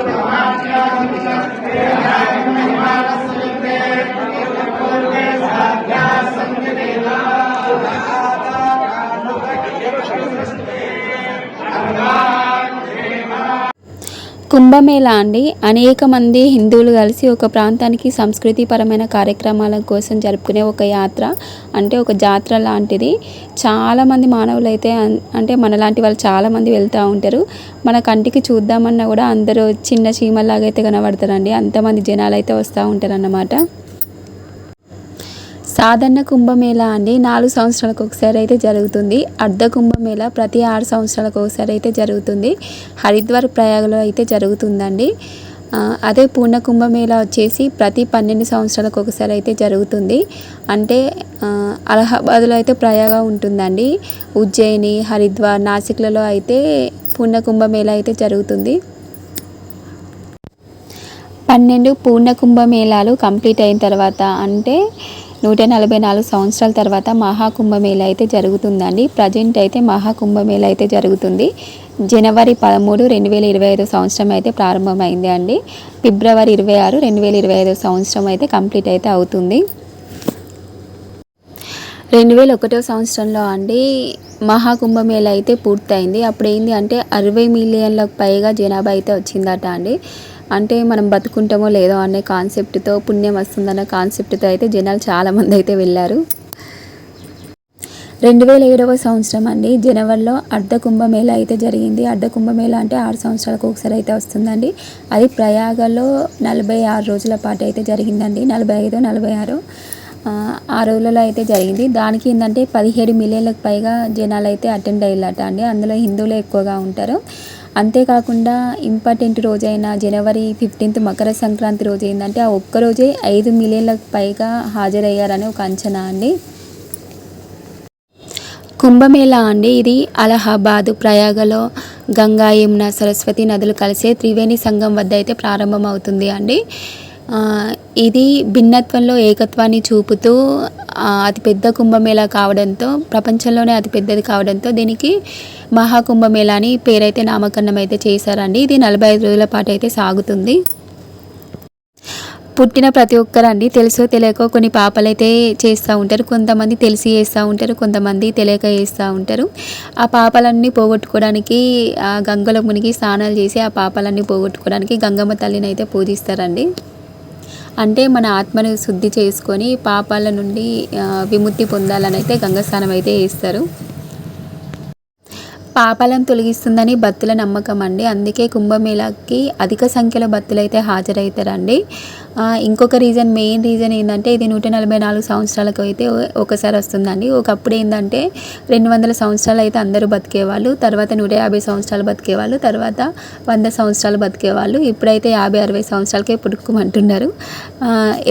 Obrigado. Kumbh Mela అండి. అనేక మంది హిందువులు కలిసి ఒక ప్రాంతానికి సంస్కృతిపరమైన కార్యక్రమాల కోసం జరుపుకునే ఒక యాత్ర అంటే ఒక జాతర లాంటిది. చాలామంది మానవులు అయితే అంటే మనలాంటి వాళ్ళు చాలామంది వెళ్తూ ఉంటారు. మన కంటికి చూద్దామన్నా కూడా అందరూ చిన్న చీమల్లాగా అయితే కనబడతారండి. అంతమంది జనాలు అయితే వస్తూ ఉంటారు అన్నమాట సాధారణ కుంభమేళా అండి. నాలుగు సంవత్సరాలకు ఒకసారి అయితే జరుగుతుంది. అర్ధ కుంభమేళ ప్రతి ఆరు సంవత్సరాలకు ఒకసారి అయితే జరుగుతుంది. హరిద్వార్ ప్రయాగలో అయితే జరుగుతుందండి. అదే పూర్ణ కుంభమేళ వచ్చేసి ప్రతి పన్నెండు సంవత్సరాలకు ఒకసారి అయితే జరుగుతుంది. అంటే అలహాబాద్లో అయితే ప్రయాగ ఉంటుందండి. ఉజ్జయిని హరిద్వార్ నాసిక్లలో అయితే పూర్ణ కుంభమేళ అయితే జరుగుతుంది. పన్నెండు పూర్ణ కుంభమేళాలు కంప్లీట్ అయిన తర్వాత అంటే నూట నలభై నాలుగు సంవత్సరాల తర్వాత మహాకుంభమేళ అయితే జరుగుతుందండి. ప్రజెంట్ అయితే మహాకుంభమేళ అయితే జరుగుతుంది. జనవరి పదమూడు రెండు వేల ఇరవై ఐదు సంవత్సరం అయితే ప్రారంభమైంది అండి. ఫిబ్రవరి ఇరవై ఆరు రెండు వేల ఇరవై ఐదు సంవత్సరం అయితే కంప్లీట్ అయితే అవుతుంది. రెండు వేల ఒకటో సంవత్సరంలో అండి మహాకుంభమేళ అయితే పూర్తయింది. అప్పుడు ఏంటి అంటే అరవై మిలియన్లకు పైగా జనాభా అయితే వచ్చిందట అండి. అంటే మనం బతుకుంటామో లేదో అనే కాన్సెప్ట్తో పుణ్యం వస్తుందన్న కాన్సెప్ట్తో అయితే జనాలు చాలామంది అయితే వెళ్ళారు. రెండు వేల ఏడవ సంవత్సరం అండి. జనవరిలో అర్ధ కుంభమేళ అయితే జరిగింది. అర్ధ కుంభమేళ అంటే ఆరు సంవత్సరాలకు ఒకసారి అయితే వస్తుందండి. అది ప్రయాగలో నలభై ఆరు రోజుల పాటు అయితే జరిగిందండి. నలభై ఐదు నలభై ఆరు ఆ, ఆ రోజులలో అయితే జరిగింది. దానికి ఏంటంటే పదిహేడు మిలియన్లకు పైగా జనాలు అయితే అటెండ్ అయ్యారట అండి. అందులో హిందువులే ఎక్కువగా ఉంటారు. అంతేకాకుండా ఇంపార్టెంట్ రోజైన జనవరి ఫిఫ్టీన్త్ మకర సంక్రాంతి రోజు ఏంటంటే ఆ ఒక్క రోజే ఐదు మిలియన్లకు పైగా హాజరయ్యారని ఒక అంచనా అండి. కుంభమేళా అండి ఇది. అలహాబాద్ ప్రయాగలో గంగా యమున సరస్వతి నదులు కలిసే త్రివేణి సంఘం వద్ద అయితే ప్రారంభమవుతుంది అండి. ఇది భిన్నత్వంలో ఏకత్వాన్ని చూపుతూ అతిపెద్ద కుంభమేళా కావడంతో ప్రపంచంలోనే అతిపెద్దది కావడంతో దీనికి మహాకుంభమేళా అని పేరైతే నామకరణం అయితే చేశారండి. ఇది నలభై ఐదు రోజుల పాటు అయితే సాగుతుంది. పుట్టిన ప్రతి ఒక్కరండి. తెలుసో తెలియకో కొన్ని పాపలైతే చేస్తూ ఉంటారు. కొంతమంది తెలిసి చేస్తూ ఉంటారు. కొంతమంది తెలియక చేస్తూ ఉంటారు. ఆ పాపాలన్నీ పోగొట్టుకోవడానికి ఆ గంగలో మునిగి స్నానాలు చేసి ఆ పాపాలన్నీ పోగొట్టుకోవడానికి గంగమ్మ తల్లిని అయితే పూజిస్తారండి. అంటే మన ఆత్మను శుద్ధి చేసుకొని పాపాల నుండి విముక్తి పొందాలని అయితే గంగస్నానం అయితే చేస్తారు. పాపాలను తొలగిస్తుందని భక్తుల నమ్మకం అండి. అందుకే కుంభమేళాకి అధిక సంఖ్యలో భక్తులు అయితే హాజరవుతారండి ఇంకొక రీజన్ మెయిన్ రీజన్ ఏంటంటే ఇది నూట నలభై నాలుగు సంవత్సరాలకు అయితే ఒకసారి వస్తుందండి. ఒకప్పుడు ఏంటంటే రెండు వందల సంవత్సరాలు అయితే అందరూ బతికేవాళ్ళు తర్వాత నూట యాభై సంవత్సరాలు బతికేవాళ్ళు తర్వాత వంద సంవత్సరాలు బతికేవాళ్ళు ఇప్పుడైతే యాభై అరవై సంవత్సరాలకే పుట్టుకోమంటున్నారు.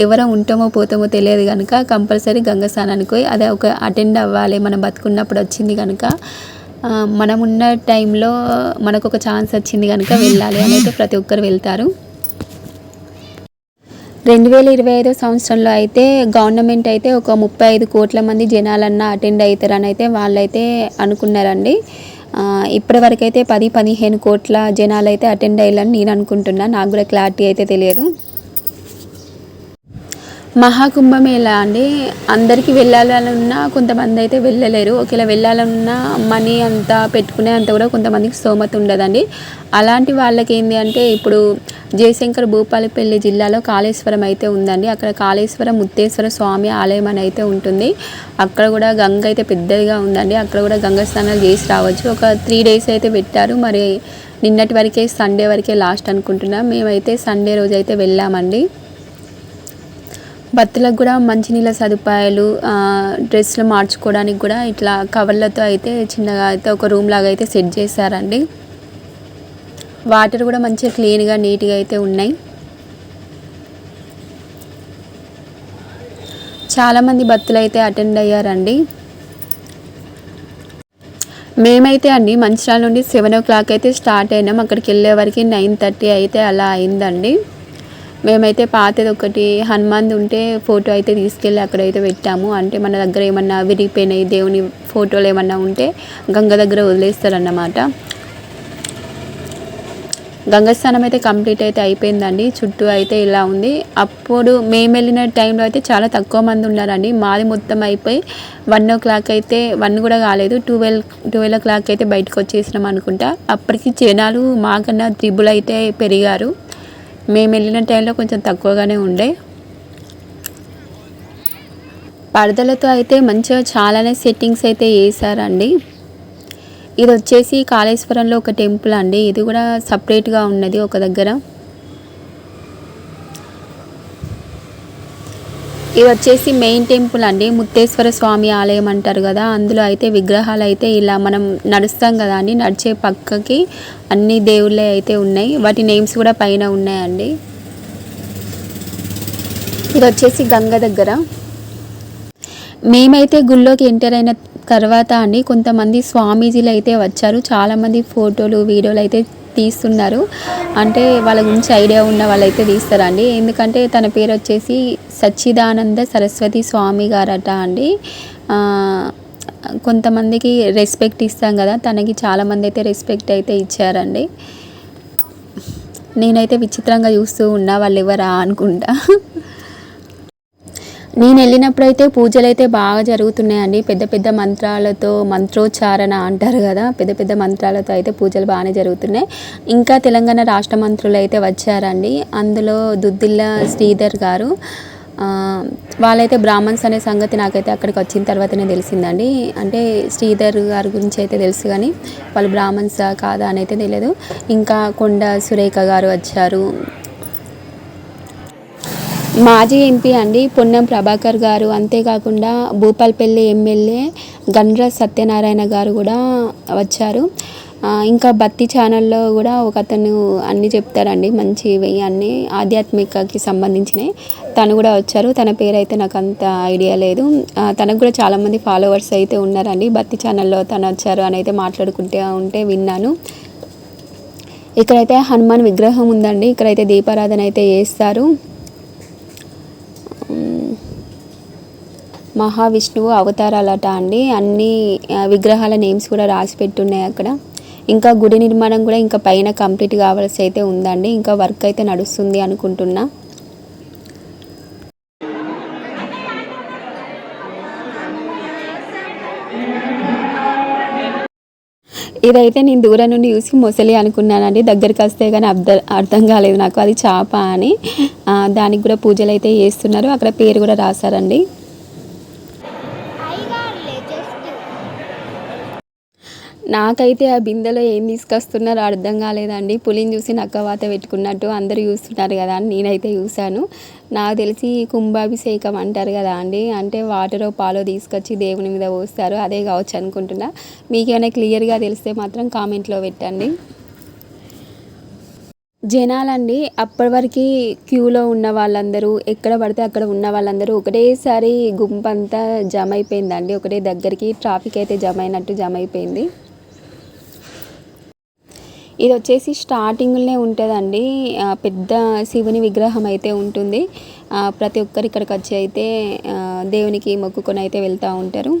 ఎవరో ఉంటామో పోతామో తెలియదు కనుక కంపల్సరీ గంగ స్నానానికి పోయి అదే ఒక అటెండ్ అవ్వాలి. మనం బతుకున్నప్పుడు వచ్చింది కనుక మనమున్న మనం ఉన్న టైంలో మనకు ఒక ఛాన్స్ వచ్చింది కనుక వెళ్ళాలి అని అయితే ప్రతి ఒక్కరు వెళ్తారు. రెండు వేల ఇరవై ఐదో సంవత్సరంలో అయితే గవర్నమెంట్ అయితే ఒక ముప్పై ఐదు కోట్ల మంది జనాలన్నా అటెండ్ అవుతారని అయితే వాళ్ళైతే అనుకున్నారండి. ఇప్పటివరకైతే పది పదిహేను కోట్ల జనాలు అయితే అటెండ్ అయ్యారని నేను అనుకుంటున్నా. నాకు కూడా క్లారిటీ అయితే తెలియదు. మహాకుంభమేళా అండి? అందరికీ వెళ్ళాలనున్నా కొంతమంది అయితే వెళ్ళలేరు. ఒకవేళ వెళ్ళాలన్నా మనీ అంతా పెట్టుకునే అంత కూడా కొంతమందికి స్తోమత ఉండదండి. అలాంటి వాళ్ళకి ఏంటి అంటే ఇప్పుడు జయశంకర్ భూపాలపల్లి జిల్లాలో కాళేశ్వరం అయితే ఉందండి. అక్కడ కాళేశ్వరం ముత్తేశ్వర స్వామి ఆలయం అని అయితే ఉంటుంది. అక్కడ కూడా గంగ అయితే పెద్దదిగా ఉందండి. అక్కడ కూడా గంగ స్నానాలు చేసి రావచ్చు. ఒక త్రీ డేస్ అయితే పెట్టారు. మరి నిన్నటి వరకే సండే వరకే లాస్ట్ అనుకుంటున్నాం. మేమైతే సండే రోజు అయితే వెళ్ళామండి. భక్తులకు కూడా మంచినీళ్ళ సదుపాయాలు డ్రెస్సులు మార్చుకోవడానికి కూడా ఇట్లా కవర్లతో అయితే చిన్నగా అయితే ఒక రూమ్ లాగా అయితే సెట్ చేశారండి. వాటర్ కూడా మంచిగా క్లీన్గా నీట్గా అయితే ఉన్నాయి. చాలామంది భక్తులు అయితే అటెండ్ అయ్యారండి. మేమైతే అండి మంచిర్యాల నుండి సెవెన్ ఓ క్లాక్ అయితే స్టార్ట్ అయినాం. అక్కడికి వెళ్ళే వరకు నైన్ థర్టీ అయితే అలా అయిందండి. మేమైతే పాతది ఒకటి హనుమాన్ ఉంటే ఫోటో అయితే తీసుకెళ్ళి అక్కడైతే పెట్టాము. అంటే మన దగ్గర ఏమన్నా విరిగిపోయినాయి దేవుని ఫోటోలు ఏమన్నా ఉంటే గంగ దగ్గర వదిలేస్తారన్నమాట. గంగస్థానం అయితే కంప్లీట్ అయితే అయిపోయిందండి. చుట్టూ అయితే ఇలా ఉంది. అప్పుడు మేము వెళ్ళిన టైంలో అయితే చాలా తక్కువ మంది ఉన్నారండి. మాది మొత్తం అయిపోయి వన్ ఓ క్లాక్ అయితే వన్ కూడా కాలేదు. ట్వెల్వ్ ట్వెల్వ్ ఓ క్లాక్ అయితే బయటకు వచ్చేసినాం అనుకుంటా. అప్పటికి జనాలు మాకన్నా త్రిబుల్ అయితే పెరిగారు. మేము వెళ్ళిన టైంలో కొంచెం తక్కువగానే ఉండే. పరదలతో అయితే మంచిగా చాలానే సెట్టింగ్స్ అయితే వేసారండి ఇది వచ్చేసి కాళేశ్వరంలో ఒక టెంపుల్ అండి. ఇది కూడా సపరేట్గా ఉన్నది ఒక దగ్గర. ఇది వచ్చేసి మెయిన్ టెంపుల్ అండి. ముత్తేశ్వర స్వామి ఆలయం అంటారు కదా. అందులో అయితే విగ్రహాలు అయితే ఇలా మనం నడుస్తాం కదా అండి. నడిచే పక్కకి అన్ని దేవుళ్ళే అయితే ఉన్నాయి. వాటి నేమ్స్ కూడా పైన ఉన్నాయండి. ఇది వచ్చేసి గంగ దగ్గర. మేమైతే గుళ్ళోకి ఎంటర్ అయిన తర్వాత అండి కొంతమంది స్వామీజీలు అయితే వచ్చారు. చాలామంది ఫోటోలు వీడియోలు అయితే తీస్తున్నారు. అంటే వాళ్ళ గురించి ఐడియా ఉన్న వాళ్ళైతే తీస్తారండి. ఎందుకంటే తన పేరు వచ్చేసి సచ్చిదానంద సరస్వతి స్వామి గారట అండి. కొంతమందికి రెస్పెక్ట్ ఇస్తాం కదా తనకి చాలామంది అయితే రెస్పెక్ట్ అయితే ఇచ్చారండి. నేనైతే విచిత్రంగా చూస్తూ ఉన్నా వాళ్ళు ఎవరా అనుకుంటా. నేను వెళ్ళినప్పుడు అయితే పూజలు అయితే బాగా జరుగుతున్నాయండి. పెద్ద పెద్ద మంత్రాలతో మంత్రోచ్చారణ అంటారు కదా పెద్ద పెద్ద మంత్రాలతో అయితే పూజలు బాగానే జరుగుతున్నాయి. ఇంకా తెలంగాణ రాష్ట్ర మంత్రులు అయితే వచ్చారండి. అందులో దుద్దిల్ల శ్రీధర్ గారు వాళ్ళైతే బ్రాహ్మణ్స్ అనే సంగతి నాకైతే అక్కడికి వచ్చిన తర్వాతనే తెలిసిందండి. అంటే శ్రీధర్ గారి గురించి అయితే తెలుసు కానీ వాళ్ళు బ్రాహ్మణ్సా కాదా అని అయితే తెలియదు ఇంకా కొండ సురేఖ గారు వచ్చారు. మాజీ ఎంపీ అండి పొన్నం ప్రభాకర్ గారు. అంతేకాకుండా భూపాల్పల్లి ఎమ్మెల్యే గండ్ర సత్యనారాయణ గారు కూడా వచ్చారు. ఇంకా బత్తి ఛానల్లో కూడా ఒక అతను అన్ని చెప్తారండి. మంచివి అన్ని ఆధ్యాత్మికకి సంబంధించినవి తను కూడా వచ్చారు. తన పేరు అయితే నాకు అంత ఐడియా లేదు. తనకు కూడా చాలామంది ఫాలోవర్స్ అయితే ఉన్నారండి. బత్తి ఛానల్లో తను వచ్చారు అని అయితే మాట్లాడుకుంటే ఉంటే విన్నాను. ఇక్కడైతే హనుమాన్ విగ్రహం ఉందండి. ఇక్కడైతే దీపారాధన అయితే చేస్తారు. మహావిష్ణువు అవతారాలట అండి. అన్ని విగ్రహాల నేమ్స్ కూడా రాసి పెట్టున్నాయి అక్కడ. ఇంకా గుడి నిర్మాణం కూడా ఇంకా పైన కంప్లీట్ కావాల్సి అయితే ఉందండి. ఇంకా వర్క్ అయితే నడుస్తుంది అనుకుంటున్నా. ఇదైతే నేను దూరం నుండి చూసి మొసలి అనుకున్నానండి దగ్గరికి వస్తే కానీ అర్థం అర్థం కాలేదు నాకు. అది చేప అని దానికి కూడా పూజలు అయితే చేస్తున్నారు. అక్కడ పేరు కూడా రాశారండి. నాకైతే ఆ బిందెలో ఏం తీసుకొస్తున్నారో అర్థం కాలేదండి. పులిని చూసి నక్కవాత పెట్టుకున్నట్టు అందరూ చూస్తున్నారు కదా అని నేనైతే చూశాను. నాకు తెలిసి కుంభాభిషేకం అంటారు కదా అండి. అంటే వాటరో పాలో తీసుకొచ్చి దేవుని మీద పోస్తారు. అదే కావచ్చు అనుకుంటున్నా. మీకేమైనా క్లియర్గా తెలిస్తే మాత్రం కామెంట్లో పెట్టండి. జనాలండి అప్పటి వరకు క్యూలో ఉన్న వాళ్ళందరూ ఎక్కడ పడితే అక్కడ ఉన్న వాళ్ళందరూ ఒకటేసారి గుంపంతా జమ అయిపోయిందండి. ఒకటే దగ్గరికి ట్రాఫిక్ అయితే జమ అయినట్టు జమ అయిపోయింది. ఇది వచ్చేసి స్టార్టింగ్లోనే ఉంటుందండి. పెద్ద శివుని విగ్రహం అయితే ఉంటుంది. ప్రతి ఒక్కరు ఇక్కడికి వచ్చి అయితే దేవునికి మొక్కుకొని అయితే వెళ్తూ ఉంటారు.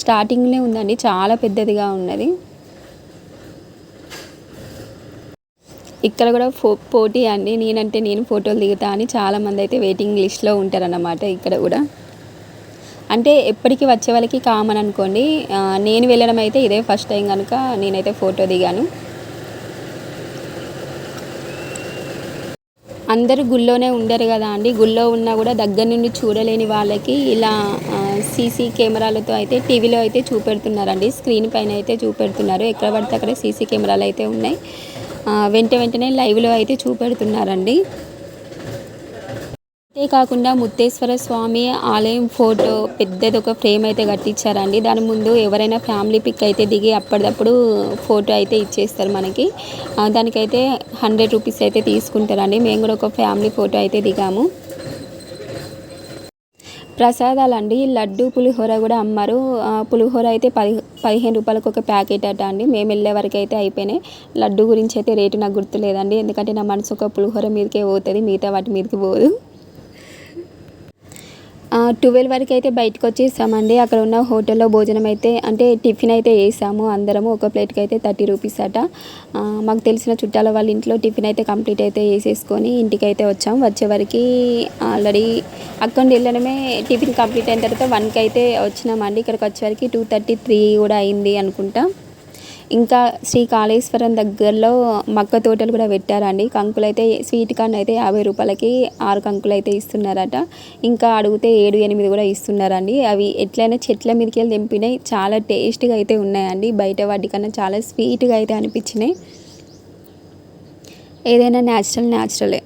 స్టార్టింగ్లో ఉందండి. చాలా పెద్దదిగా ఉన్నది. ఇక్కడ కూడా ఫో పోటీ అండి. నేనంటే నేను ఫోటోలు దిగుతా అని చాలామంది అయితే వెయిటింగ్ లిస్ట్లో ఉంటారన్నమాట ఇక్కడ కూడా. అంటే ఎప్పటికీ వచ్చే వాళ్ళకి కామన్ అనుకోండి. నేను వెళ్ళడం అయితే ఇదే ఫస్ట్ టైం కనుక నేనైతే ఫోటో దిగాను. అందరూ గుళ్ళోనే ఉండరు కదా అండి. గుళ్ళో ఉన్నా కూడా దగ్గర నుండి చూడలేని వాళ్ళకి ఇలా సీసీ కెమెరాలతో అయితే టీవీలో అయితే చూపెడుతున్నారండి. స్క్రీన్ పైన అయితే చూపెడుతున్నారు. ఎక్కడ పడితే అక్కడ సీసీ కెమెరాలు అయితే ఉన్నాయి. వెంట వెంటనే లైవ్లో అయితే చూపెడుతున్నారండి. అంతేకాకుండా ముత్తేశ్వర స్వామి ఆలయం ఫోటో పెద్దది ఒక ఫ్రేమ్ అయితే కట్టించారండి. దాని ముందు ఎవరైనా ఫ్యామిలీ పిక్ అయితే దిగి అప్పటిదప్పుడు ఫోటో అయితే ఇచ్చేస్తారు మనకి. దానికైతే హండ్రెడ్ రూపీస్ అయితే తీసుకుంటారండి. మేము కూడా ఒక ఫ్యామిలీ ఫోటో అయితే దిగాము. ప్రసాదాలండి. లడ్డు పులిహోర కూడా అమ్మారు. పులిహోర అయితే పది పదిహేను రూపాయలకు ఒక ప్యాకెట్ అట అండి. మేము వెళ్ళే వరకు అయితే అయిపోయినాయి. లడ్డు గురించి అయితే రేటు నాకు గుర్తులేదండి. ఎందుకంటే నా మనసు ఒక పులిహోర మీదకే పోతుంది. మిగతా వాటి మీదకి పోదు. ట్వెల్వ్ వరకు అయితే బయటకు వచ్చేసామండి. అక్కడ ఉన్న హోటల్లో భోజనం అయితే అంటే టిఫిన్ అయితే వేసాము. అందరము ఒక ప్లేట్కి అయితే థర్టీ రూపీస్ అట. మాకు తెలిసిన చుట్టాల వాళ్ళ ఇంట్లో టిఫిన్ అయితే కంప్లీట్ అయితే వేసేసుకొని ఇంటికి అయితే వచ్చాం. వచ్చే వరకు ఆల్రెడీ అక్కడ వెళ్ళడమే టిఫిన్ కంప్లీట్ అయిన తర్వాత వన్కి అయితే వచ్చినామండి. ఇక్కడికి వచ్చేవరకు టూ థర్టీ త్రీ కూడా అయింది అనుకుంటా. ఇంకా శ్రీ కాళేశ్వరం దగ్గరలో మక్క తోటలు కూడా పెట్టారండి. కంకులు అయితే స్వీట్ కార్న్ అయితే యాభై రూపాయలకి ఆరు కంకులు అయితే ఇస్తున్నారట. ఇంకా అడిగితే ఏడు ఎనిమిది కూడా ఇస్తున్నారండి. అవి ఎట్లయినా చెట్ల మీదకి వెళ్ళి తెంపినాయి. చాలా టేస్ట్గా అయితే ఉన్నాయండి. బయట వాటి కన్నా చాలా స్వీట్గా అయితే అనిపించినాయి. ఏదైనా న్యాచురల్ న్యాచురలే.